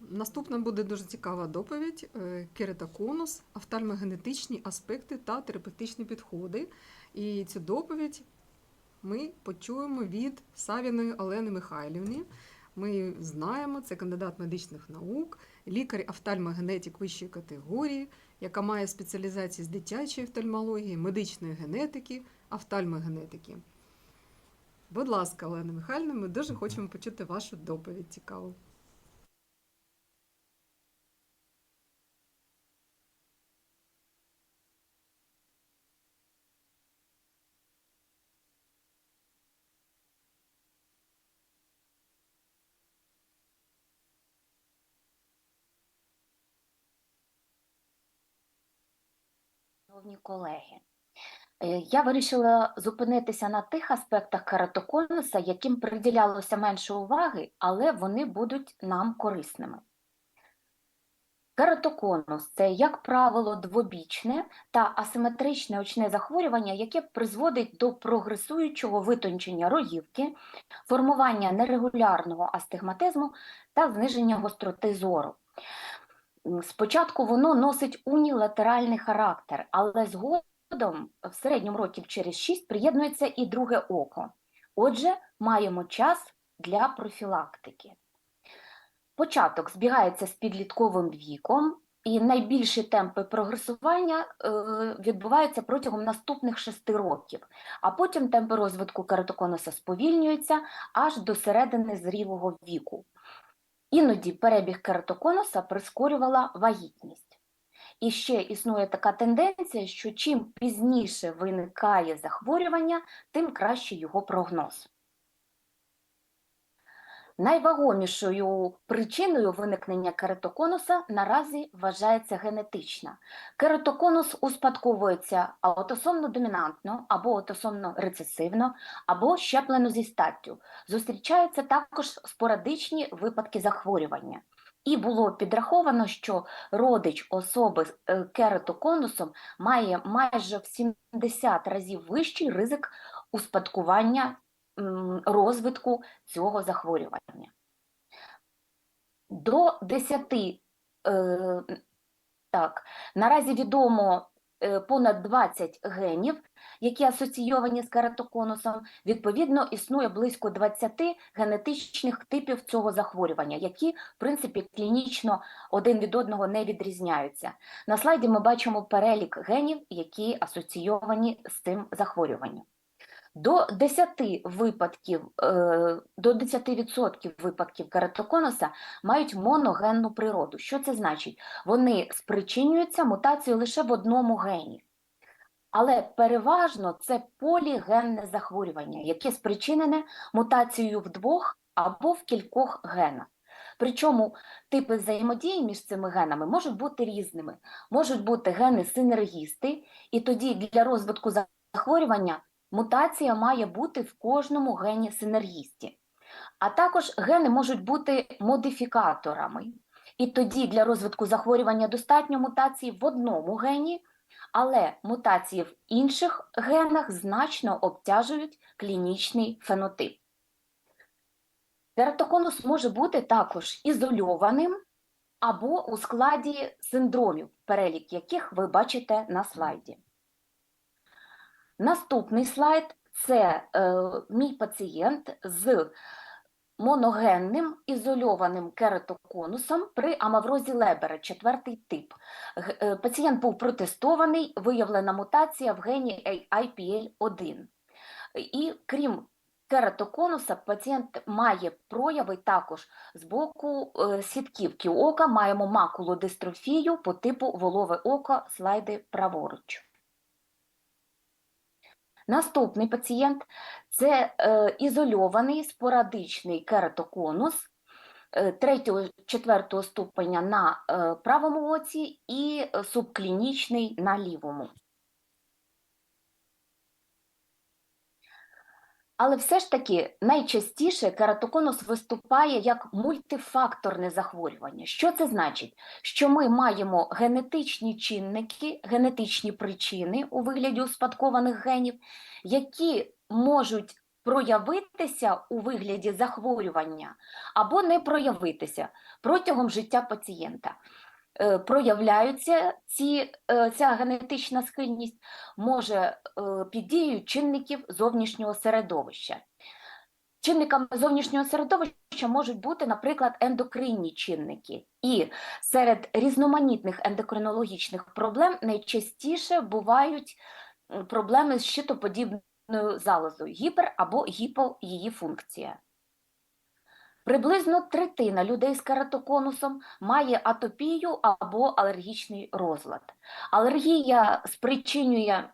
Наступна буде дуже цікава доповідь е, кератоконус, офтальмогенетичні аспекти та терапевтичні підходи. І цю доповідь ми почуємо від Савіної Олени Михайлівни. Ми її знаємо, це кандидат медичних наук, лікар-офтальмогенетик вищої категорії, яка має спеціалізації з дитячої офтальмології, медичної генетики, офтальмогенетики. Будь ласка, Олена Михайлівна, ми дуже хочемо почути вашу доповідь цікаву. Шановні колеги, е, я вирішила зупинитися на тих аспектах кератоконуса, яким приділялося менше уваги, але вони будуть нам корисними. Кератоконус це, як правило, двобічне та асиметричне очне захворювання, яке призводить до прогресуючого витончення рогівки, формування нерегулярного астигматизму та зниження гостроти зору. Спочатку воно носить унілатеральний характер, але згодом, в середньому років через 6, приєднується і друге око. Отже, маємо час для профілактики. Початок збігається з підлітковим віком, і найбільші темпи прогресування е, відбуваються протягом наступних 6 років, а потім темпи розвитку кератоконуса сповільнюються аж до середини зрілого віку. Іноді перебіг кератоконуса прискорювала вагітність. І ще існує така тенденція, що чим пізніше виникає захворювання, тим краще його прогноз. Найвагомішою причиною виникнення кератоконуса наразі вважається генетична. Кератоконус успадковується аутосомно-домінантно або аутосомно-рецесивно, або щеплено зі статтю. Зустрічаються також спорадичні випадки захворювання. І було підраховано, що родич особи з е, кератоконусом має майже в 70 разів вищий ризик успадкування розвитку цього захворювання. До 10, е, так, наразі відомо е, понад 20 генів, які асоційовані з кератоконусом. Відповідно, існує близько 20 генетичних типів цього захворювання, які, в принципі, клінічно один від одного не відрізняються. На слайді ми бачимо перелік генів, які асоційовані з цим захворюванням. До 10 випадків, е, до 10% випадків кератоконуса мають моногенну природу. Що це значить? Вони спричинюються мутацією лише в одному гені. Але переважно це полігенне захворювання, яке спричинене мутацією в двох або в кількох генах. Причому типи взаємодії між цими генами можуть бути різними. Можуть бути гени синергісти, і тоді для розвитку захворювання мутація має бути в кожному гені синергісті. А також гени можуть бути модифікаторами. І тоді для розвитку захворювання достатньо мутації в одному гені, але мутації в інших генах значно обтяжують клінічний фенотип. Кератоконус може бути також ізольованим або у складі синдромів, перелік яких ви бачите на слайді. Наступний слайд це е, мій пацієнт з моногенним ізольованим кератоконусом при амаврозі Лебера, четвертий тип. Е, Пацієнт був протестований, виявлена мутація в гені IPL1. І крім кератоконуса, пацієнт має прояви також з боку е, сітківки ока, маємо макулодистрофію по типу волове око, слайди праворуч. Наступний пацієнт це е, ізольований спорадичний кератоконус третього, 3-4 ступеня на е, правому оці і е, субклінічний на лівому. Але все ж таки найчастіше кератоконус виступає як мультифакторне захворювання. Що це значить? Що ми маємо генетичні чинники, генетичні причини у вигляді успадкованих генів, які можуть проявитися у вигляді захворювання або не проявитися протягом життя пацієнта. Е, Проявляються ці, е, ця генетична схильність може е, під дією чинників зовнішнього середовища. Чинниками зовнішнього середовища можуть бути, наприклад, ендокринні чинники. І серед різноманітних ендокринологічних проблем найчастіше бувають проблеми з щитоподібною залозою, гіпер або гіпо її функція. Приблизно третина людей з кератоконусом має атопію або алергічний розлад. Алергія спричинює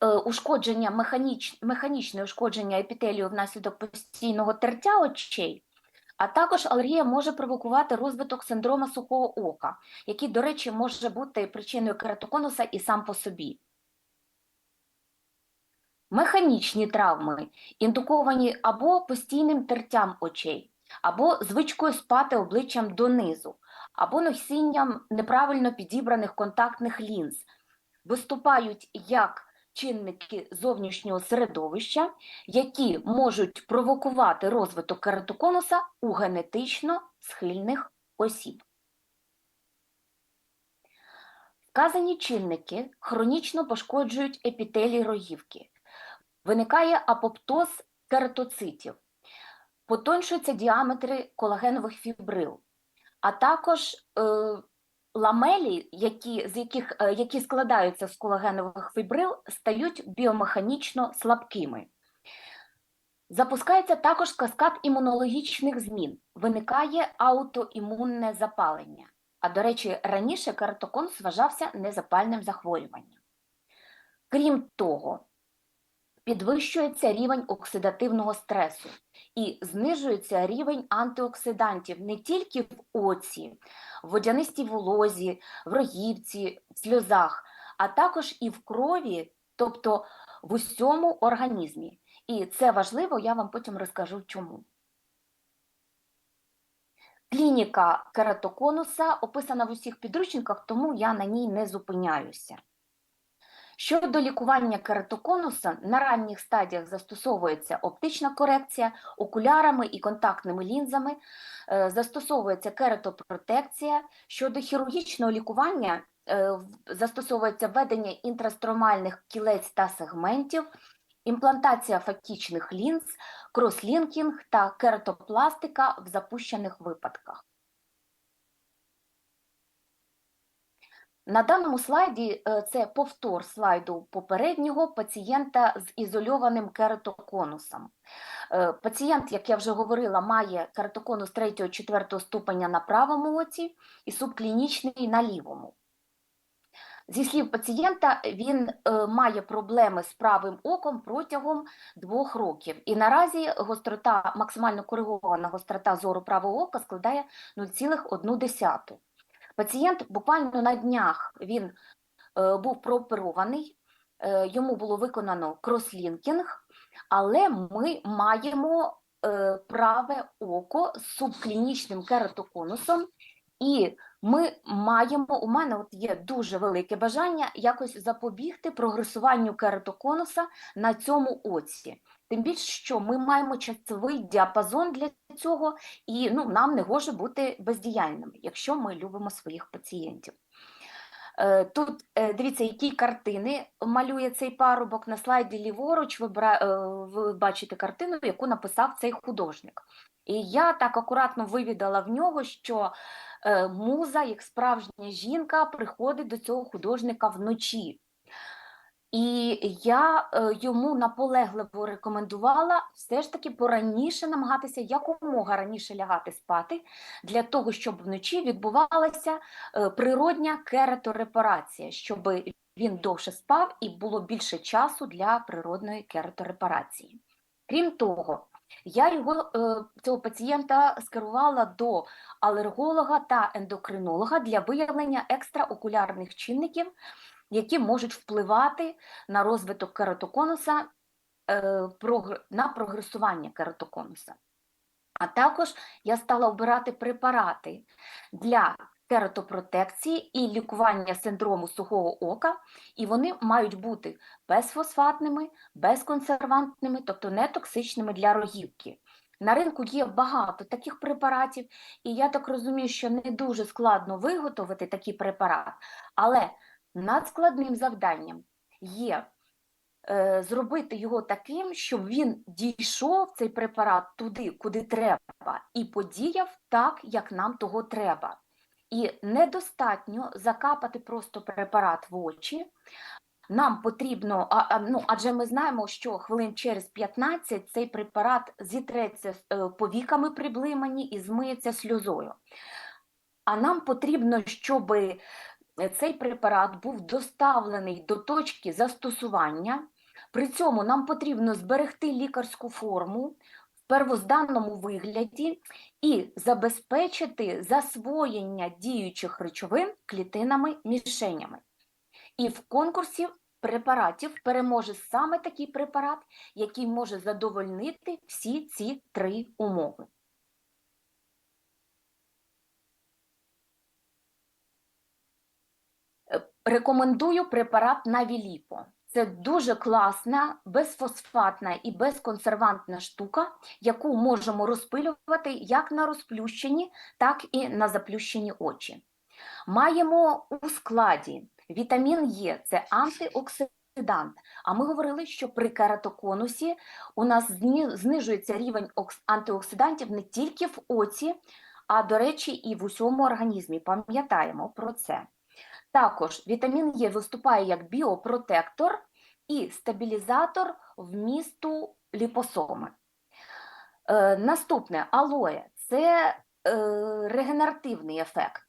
е, ушкодження, механіч, механічне ушкодження епітелію внаслідок постійного тертя очей, а також алергія може провокувати розвиток синдрома сухого ока, який, до речі, може бути причиною кератоконуса і сам по собі. Механічні травми індуковані або постійним тертям очей, або звичкою спати обличчям донизу, або носінням неправильно підібраних контактних лінз, виступають як чинники зовнішнього середовища, які можуть провокувати розвиток кератоконуса у генетично схильних осіб. Вказані чинники хронічно пошкоджують епітелій рогівки. Виникає апоптоз кератоцитів, потоншуються діаметри колагенових фібрил, а також е, ламелі, які, з яких, е, які складаються з колагенових фібрил, стають біомеханічно слабкими. Запускається також каскад імунологічних змін, виникає аутоімунне запалення. А до речі, раніше кератоконус вважався незапальним захворюванням. Крім того, підвищується рівень оксидативного стресу і знижується рівень антиоксидантів не тільки в оці, в водянистій волозі, в рогівці, в сльозах, а також і в крові, тобто в усьому організмі. І це важливо, я вам потім розкажу чому. Клініка кератоконуса описана в усіх підручниках, тому я на ній не зупиняюся. Щодо лікування кератоконуса, на ранніх стадіях застосовується оптична корекція окулярами і контактними лінзами, е, застосовується кератопротекція. Щодо хірургічного лікування е, застосовується введення інтрастромальних кілець та сегментів, імплантація фактичних лінз, крослінкінг та кератопластика в запущених випадках. На даному слайді е, це повтор слайду попереднього пацієнта з ізольованим кератоконусом. Е, Пацієнт, як я вже говорила, має кератоконус 3-4 ступеня на правому оці і субклінічний на лівому. Зі слів пацієнта, він е, має проблеми з правим оком протягом двох років. І наразі гострота, максимально коригована гострота зору правого ока складає 0,1. Пацієнт буквально на днях він е, був прооперований, е, йому було виконано крослінкінг, але ми маємо е, праве око з субклінічним кератоконусом, і ми маємо, у мене от є дуже велике бажання якось запобігти прогресуванню кератоконуса на цьому оці. Тим більше, що ми маємо часовий діапазон для цього, і ну, нам не гоже бути бездіяльними, якщо ми любимо своїх пацієнтів. Е, Тут е, дивіться, які картини малює цей парубок. На слайді ліворуч е, ви бачите картину, яку написав цей художник. І я так акуратно вивідала в нього, що муза, як справжня жінка, приходить до цього художника вночі. І я е, йому наполегливо рекомендувала все ж таки пораніше намагатися якомога раніше лягати спати, для того, щоб вночі відбувалася е, природня кераторепарація, щоб він довше спав і було більше часу для природної кераторепарації. Крім того, я його, е, цього пацієнта скерувала до алерголога та ендокринолога для виявлення екстраокулярних чинників, які можуть впливати на розвиток кератоконуса, е, на прогресування кератоконуса. А також я стала обирати препарати для кератопротекції і лікування синдрому сухого ока, і вони мають бути безфосфатними, безконсервантними, тобто не токсичними для рогівки. На ринку є багато таких препаратів, і я так розумію, що не дуже складно виготовити такий препарат, але надскладним завданням є е, зробити його таким, щоб він дійшов цей препарат туди, куди треба, і подіяв так, як нам того треба. І недостатньо закапати просто препарат в очі. Нам потрібно, а, а, ну, адже ми знаємо, що хвилин через 15 цей препарат зітреться е, повіками приблимані і змиється сльозою. А нам потрібно, щоб цей препарат був доставлений до точки застосування. При цьому нам потрібно зберегти лікарську форму в первозданному вигляді і забезпечити засвоєння діючих речовин клітинами мішенями. І в конкурсі препаратів переможе саме такий препарат, який може задовольнити всі ці три умови. Е, Рекомендую препарат Навіліпо. Це дуже класна, безфосфатна і безконсервантна штука, яку можемо розпилювати як на розплющені, так і на заплющені очі. Маємо у складі вітамін Е, це антиоксидант. А ми говорили, що при кератоконусі у нас знижується рівень антиоксидантів не тільки в оці, а, до речі, і в усьому організмі. Пам'ятаємо про це. Також вітамін Е виступає як біопротектор і стабілізатор вмісту ліпосоми. Е, наступне алоє це е, регенеративний ефект.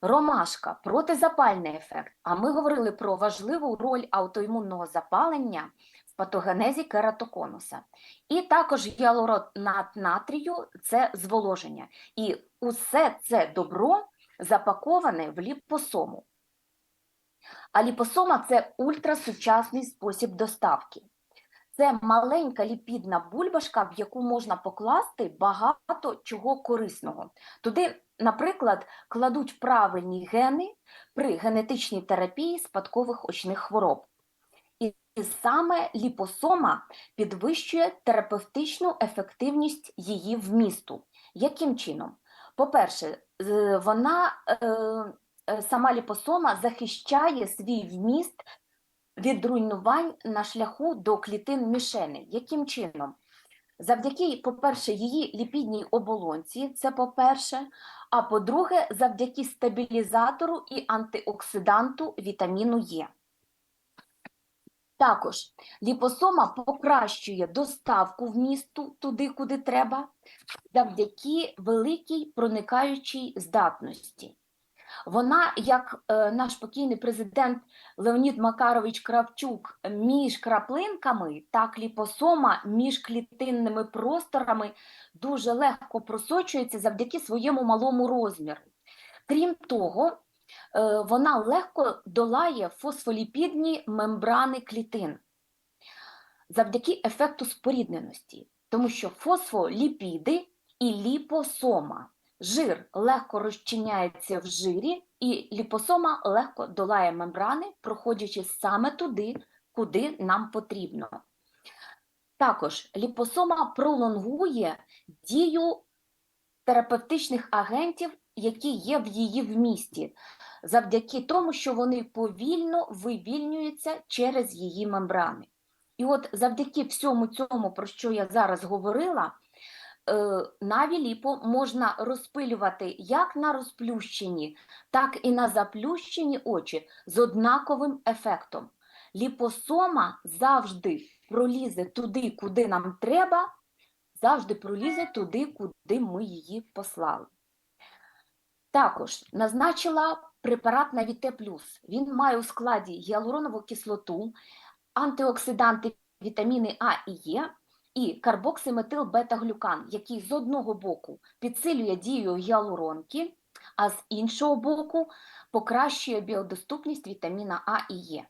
Ромашка протизапальний ефект. А ми говорили про важливу роль аутоімунного запалення в патогенезі кератоконуса. І також гіалуронат натрію це зволоження. І усе це добро запаковане в ліпосому. А ліпосома це ультрасучасний спосіб доставки. Це маленька ліпідна бульбашка, в яку можна покласти багато чого корисного. Туди, наприклад, кладуть правильні гени при генетичній терапії спадкових очних хвороб. І саме ліпосома підвищує терапевтичну ефективність її вмісту. Яким чином? По-перше, вона е, сама ліпосома захищає свій вміст від руйнувань на шляху до клітин мішени. Яким чином? Завдяки, по-перше, її ліпідній оболонці, це по-перше, а по-друге, завдяки стабілізатору і антиоксиданту вітаміну Е. Також ліпосома покращує доставку вмісту туди, куди треба, завдяки великій проникаючій здатності. Вона, як е, наш покійний президент Леонід Макарович Кравчук, між краплинками, так ліпосома між клітинними просторами дуже легко просочується завдяки своєму малому розміру. Крім того, е, вона легко долає фосфоліпідні мембрани клітин завдяки ефекту спорідненості, тому що фосфоліпіди і ліпосома. Жир легко розчиняється в жирі, і ліпосома легко долає мембрани, проходячи саме туди, куди нам потрібно. Також ліпосома пролонгує дію терапевтичних агентів, які є в її вмісті, завдяки тому, що вони повільно вивільнюються через її мембрани. І от завдяки всьому цьому, про що я зараз говорила, е, наві-ліпо можна розпилювати як на розплющені, так і на заплющені очі з однаковим ефектом. Ліпосома завжди пролізе туди, куди нам треба, завжди пролізе туди, куди ми її послали. Також назначила препарат Навіте Плюс. Він має у складі гіалуронову кислоту, антиоксиданти вітаміни А і Е, і карбоксиметил бета-глюкан, який з одного боку підсилює дію гіалуронки, а з іншого боку покращує біодоступність вітаміна А і Е.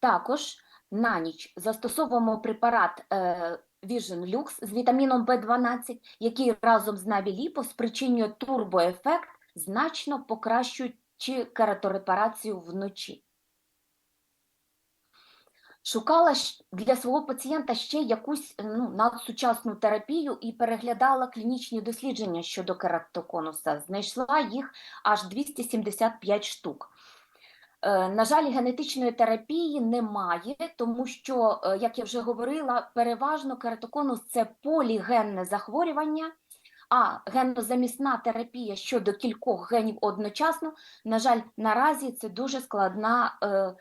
Також на ніч застосовуємо препарат е, Vision Lux з вітаміном В12, який разом з Навіліпо спричинює турбоефект значно покращуючи кераторепарацію вночі. Шукала для свого пацієнта ще якусь ну, надсучасну терапію і переглядала клінічні дослідження щодо кератоконуса. Знайшла їх аж 275 штук. Е, На жаль, генетичної терапії немає, тому що, е, як я вже говорила, переважно кератоконус це полігенне захворювання, а геннозамісна терапія щодо кількох генів одночасно, на жаль, наразі це дуже складна е,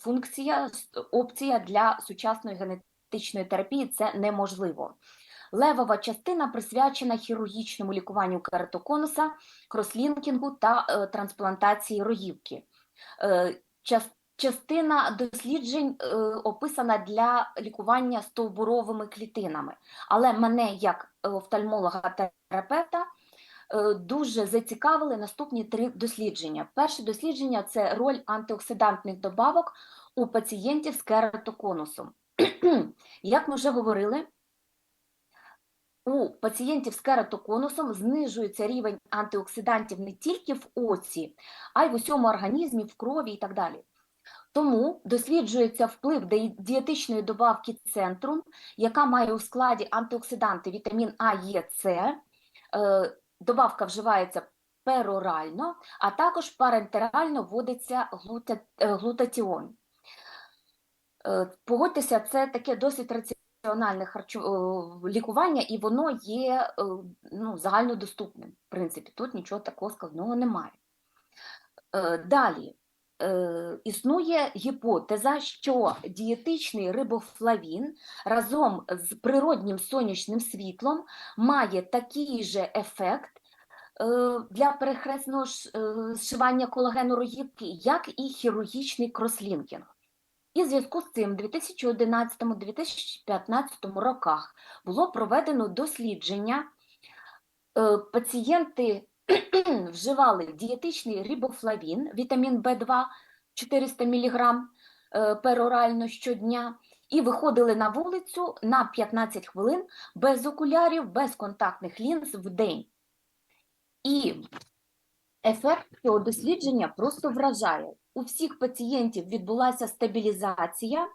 функція, опція для сучасної генетичної терапії. Це неможливо. Левова частина присвячена хірургічному лікуванню кератоконуса, крослінкінгу та е, трансплантації рогівки. Е, час- Частина досліджень е, описана для лікування стовбуровими клітинами, але мене як офтальмолога-терапевта е, дуже зацікавили наступні три дослідження. Перше дослідження це роль антиоксидантних добавок у пацієнтів з кератоконусом. Як ми вже говорили, у пацієнтів з кератоконусом знижується рівень антиоксидантів не тільки в оці, а й в усьому організмі, в крові і так далі. Тому досліджується вплив дієтичної добавки центрум, яка має у складі антиоксиданти вітамін А, Е, С. Добавка вживається перорально, а також парентерально вводиться е, глутатіон. Е, Погодьтеся, це таке досить раціональне харчу... е, лікування, і воно є ну, загальнодоступним. В принципі, тут нічого такого складного немає. Далі. Е, Існує гіпотеза, що дієтичний рибофлавін разом з природнім сонячним світлом має такий же ефект е, для перехресного е, зшивання колагену рогівки, як і хірургічний крослінкінг. І в зв'язку з цим у 2011-2015 роках було проведено дослідження. Пацієнти вживали дієтичний рибофлавін, вітамін В2 400 мг перорально щодня і виходили на вулицю на 15 хвилин без окулярів, без контактних лінз в день. І ефект цього дослідження просто вражає. У всіх пацієнтів відбулася стабілізація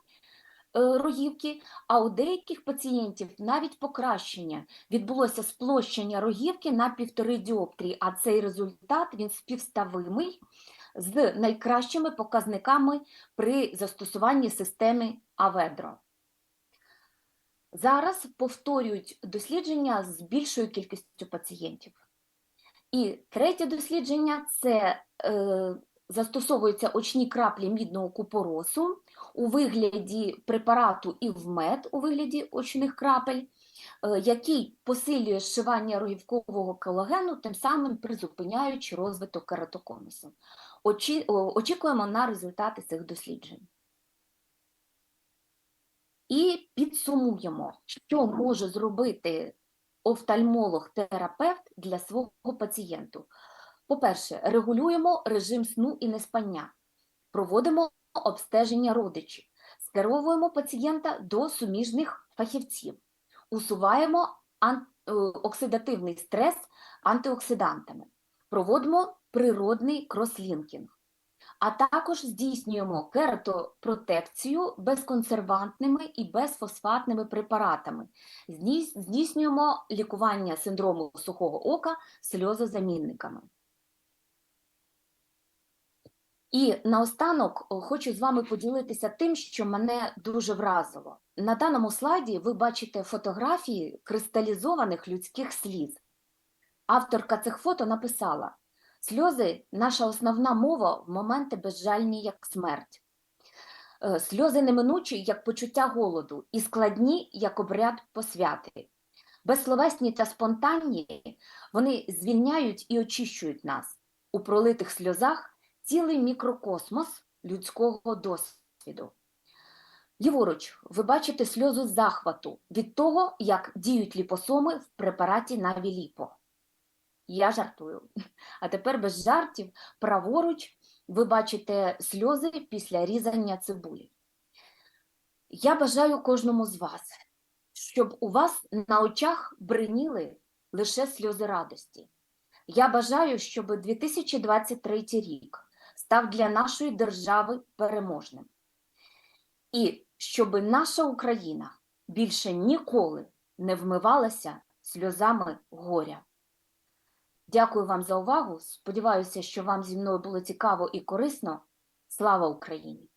рогівки, а у деяких пацієнтів навіть покращення. Відбулося сплощення рогівки на півтори діоптрії, а цей результат він співставимий з найкращими показниками при застосуванні системи Аведро. Зараз повторюють дослідження з більшою кількістю пацієнтів. І третє дослідження це е, застосовуються очні краплі мідного купоросу у вигляді препарату ІВМЕД у вигляді очних крапель, е, який посилює зшивання рогівкового колагену, тим самим призупиняючи розвиток кератоконусу. Очі, очікуємо на результати цих досліджень. І підсумуємо, що може зробити офтальмолог-терапевт для свого пацієнту. По-перше, регулюємо режим сну і неспання, проводимо обстеження родичів, скеровуємо пацієнта до суміжних фахівців, усуваємо е, оксидативний стрес антиоксидантами, проводимо природний крослінкінг, а також здійснюємо кератопротекцію безконсервантними і безфосфатними препаратами, здійснюємо лікування синдрому сухого ока сльозозамінниками. І наостанок хочу з вами поділитися тим, що мене дуже вразило. На даному слайді ви бачите фотографії кристалізованих людських сліз. Авторка цих фото написала: сльози наша основна мова в моменти безжальні, як смерть. Е, Сльози неминучі, як почуття голоду, і складні, як обряд посвяти. Безсловесні та спонтанні, вони звільняють і очищують нас. У пролитих сльозах цілий мікрокосмос людського досвіду. Ліворуч, ви бачите сльозу захвату від того, як діють ліпосоми в препараті Навіліпо. Я жартую. А тепер без жартів, праворуч ви бачите сльози після різання цибулі. Я бажаю кожному з вас, щоб у вас на очах бриніли лише сльози радості. Я бажаю, щоб 2023 рік став для нашої держави переможним. І щоб наша Україна більше ніколи не вмивалася сльозами горя. Дякую вам за увагу. Сподіваюся, що вам зі мною було цікаво і корисно. Слава Україні!